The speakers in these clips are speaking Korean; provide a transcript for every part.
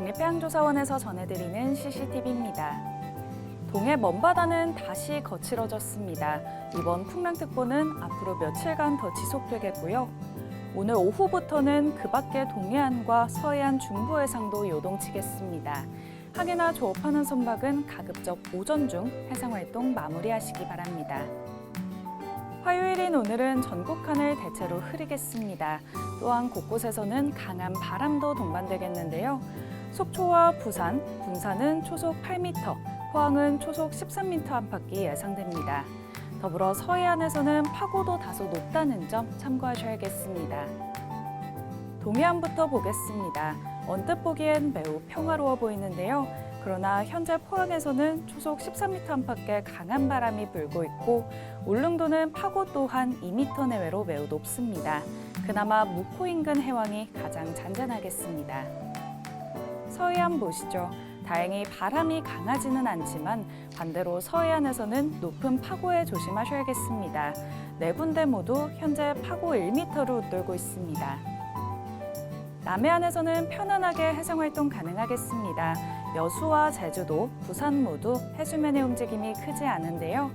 국립해양조사원에서 전해드리는 CCTV입니다. 동해 먼바다는 다시 거칠어졌습니다. 이번 풍랑특보는 앞으로 며칠간 더 지속되겠고요. 오늘 오후부터는 그 밖의 동해안과 서해안 중부 해상도 요동치겠습니다. 항해나 조업하는 선박은 가급적 오전 중 해상 활동 마무리하시기 바랍니다. 화요일인 오늘은 전국 하늘 대체로 흐리겠습니다. 또한 곳곳에서는 강한 바람도 동반되겠는데요. 속초와 부산, 군산은 초속 8m, 포항은 초속 13m 안팎이 예상됩니다. 더불어 서해안에서는 파고도 다소 높다는 점 참고하셔야겠습니다. 동해안부터 보겠습니다. 언뜻 보기엔 매우 평화로워 보이는데요. 그러나 현재 포항에서는 초속 13m 안팎의 강한 바람이 불고 있고 울릉도는 파고 또한 2m 내외로 매우 높습니다. 그나마 무코 인근 해왕이 가장 잔잔하겠습니다. 서해안 보시죠. 다행히 바람이 강하지는 않지만 반대로 서해안에서는 높은 파고에 조심하셔야겠습니다. 네 군데 모두 현재 파고 1m를 웃돌고 있습니다. 남해안에서는 편안하게 해상활동 가능하겠습니다. 여수와 제주도, 부산 모두 해수면의 움직임이 크지 않은데요.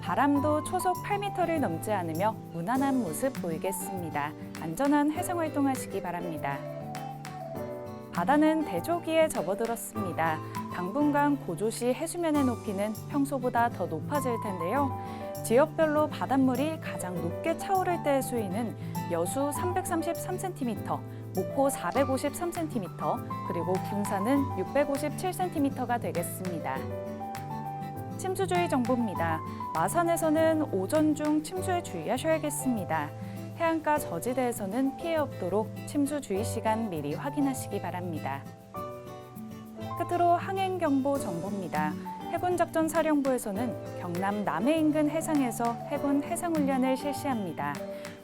바람도 초속 8m를 넘지 않으며 무난한 모습 보이겠습니다. 안전한 해상활동 하시기 바랍니다. 바다는 대조기에 접어들었습니다. 당분간 고조시 해수면의 높이는 평소보다 더 높아질 텐데요. 지역별로 바닷물이 가장 높게 차오를 때의 수위는 여수 333cm, 목포 453cm, 그리고 군산은 657cm가 되겠습니다. 침수주의 정보입니다. 마산에서는 오전 중 침수에 주의하셔야겠습니다. 해안가 저지대에서는 피해 없도록 침수 주의 시간 미리 확인하시기 바랍니다. 끝으로 항행경보 정보입니다. 해군작전사령부에서는 경남 남해 인근 해상에서 해군 해상훈련을 실시합니다.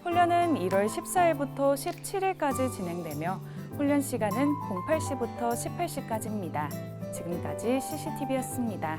훈련은 1월 14일부터 17일까지 진행되며 훈련 시간은 08시부터 18시까지입니다. 지금까지 CCTV였습니다.